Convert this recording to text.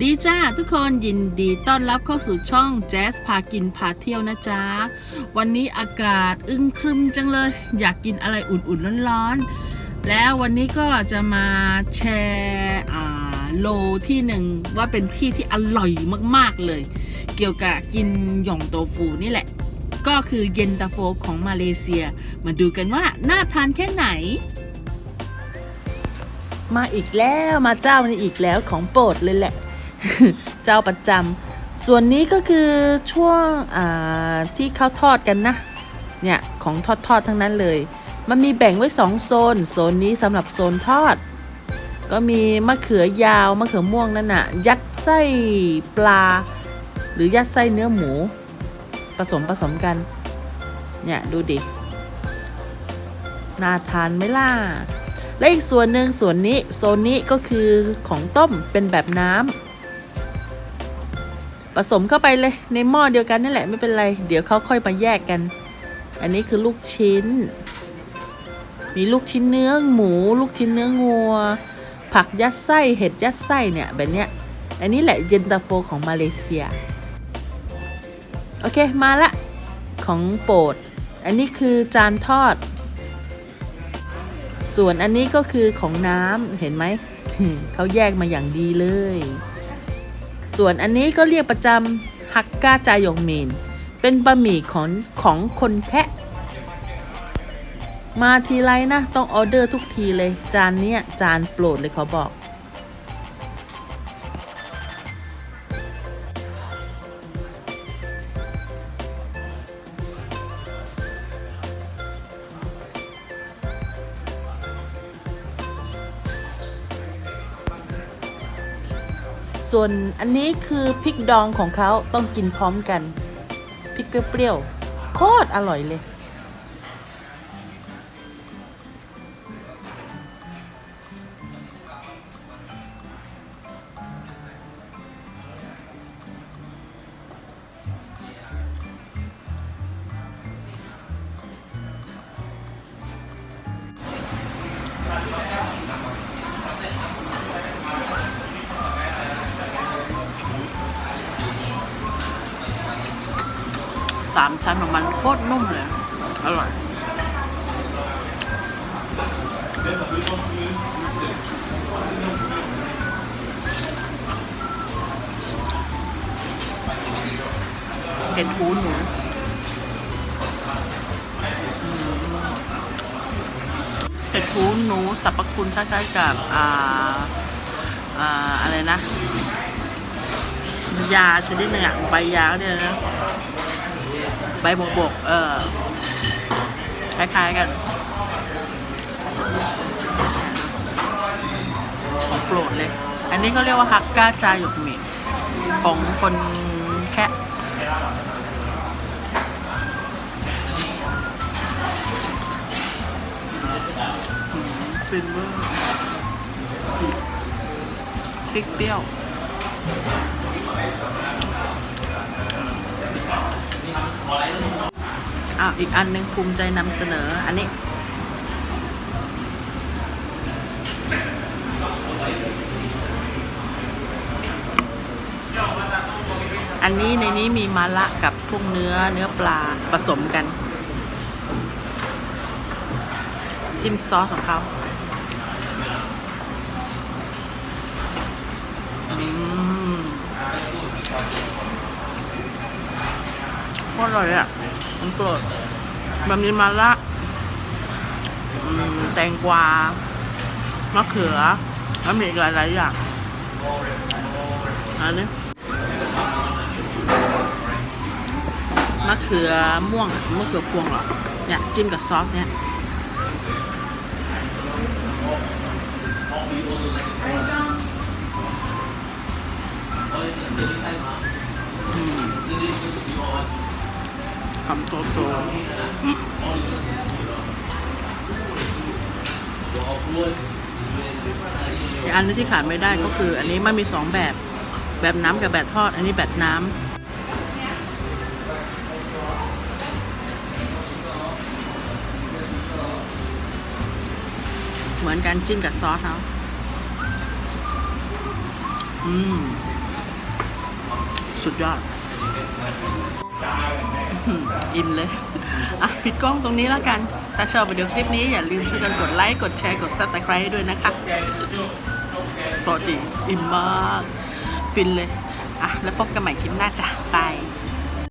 ดีจ้าทุกคนยินดีต้อนรับเข้าสู่ช่องแจ๊สพากินพาเที่ยวนะจ๊ะ วันนี้อากาศอึ้งครึมจังเลย อยากกินอะไรอุ่นๆร้อนๆ แล้ววันนี้ก็จะมาแชร์อ่าโลที่หนึ่งว่าเป็นที่ที่อร่อยมากๆเลย เกี่ยวกับกินหย่องโตฟูนี่แหละ ก็คือเย็นตาโฟของมาเลเซีย มาดูกันว่าน่าทานแค่ไหนมาอีกแล้วมาเจ้านี้อีกแล้วของโปรดเลยแหละ เจ้าประจำส่วนนี้ก็คือช่วงที่เขาทอดกันนะ เนี่ย ของทอดทอดทั้งนั้นเลย มันมีแบ่งไว้สองโซน โซนนี้สำหรับโซนทอด ก็มีมะเขือยาวมะเขือม่วงนั่นน่ะ ยัดไส้ปลา หรือยัดไส้เนื้อหมู ผสมผสมกัน เนี่ย ดูดิ น่าทานไหมล่ะและอีกส่วนหนึ่งส่วนนี้โซนนี้ก็คือของต้มเป็นแบบน้ำ ผสมเข้าไปเลยในหม้อเดียวกันนั่นแหละไม่เป็นไร เดี๋ยวเขาค่อยมาแยกกัน อันนี้คือลูกชิ้น มีลูกชิ้นเนื้อหมู ลูกชิ้นเนื้องัว ผักยัดไส้เห็ดยัดไส้เนี่ยแบบเนี้ย อันนี้แหละเย็นตาโฟของมาเลเซีย โอเคมาละ ของโปรด อันนี้คือจานทอด ส่วนอันนี้ก็คือของน้ำเห็นไหมเขาแยกมาอย่างดีเลย ส่วนอันนี้ก็เรียกประจำฮักกาจายงเมน เป็นบะหมี่ของของคนแคะมาทีไรนะ ต้องออเดอร์ทุกทีเลย จานเนี้ยจานโปรดเลยเขาบอก ส่วนอันนี้คือพริกดองของเขาต้องกินพร้อมกัน พริกเปรี้ยวๆโคตรอร่อยเลย สามชั้นของมันโคตรนุ่มเลย อร่อยเห็ดหูหนูอืมเห็ดหูหนูสรรพคุณคล้ายๆกับอ่าอ่าอะไรนะ ยาชนิดหนึ่งอะใบยาเนี่ยนะ ใบบกบก เออคล้ายๆกันของโปรดเลย อันนี้เขาเรียกว่าฮักกาจาหยกหมิของคนแค่ฟินเวอร์พริกเปรี้ยว อ้าวอีกอันหนึ่งภูมิใจนำเสนออันนี้ อันนี้ในนี้มีมะละกับพวกเนื้อเนื้อปลาผสมกัน จิ้มซอสของเขาอืมโค ตรอร่อยอะมันโปรดมันมีมะละแตงกวามะเขือแล้วมีอีกหลายๆอย่างอันนี้มะเขือม่วงมะเขือพวงเหรอเนี่ยจิ้มกับซอสเนี่ยอืม คำโตโตอืมอีกอันนึงที่ขาดไม่ได้ก็คือ อันนี้มันมีสองแบบ แบบน้ำกับแบบทอด อันนี้แบบน้ำเหมือนกันจิ้มกับซอสเขาอืม สุดยอด อิ่มเลย อะปิดกล้องตรงนี้แล้วกัน ถ้าชอบวิดีโอคลิปนี้อย่าลืมช่วยกันกดไลค์ กดแชร์ กด subscribe ให้ด้วยนะคะโปรดดีอิ่มมาก ฟินเลย อะ แล้วพบกันใหม่คลิปหน้าจ้ะบาย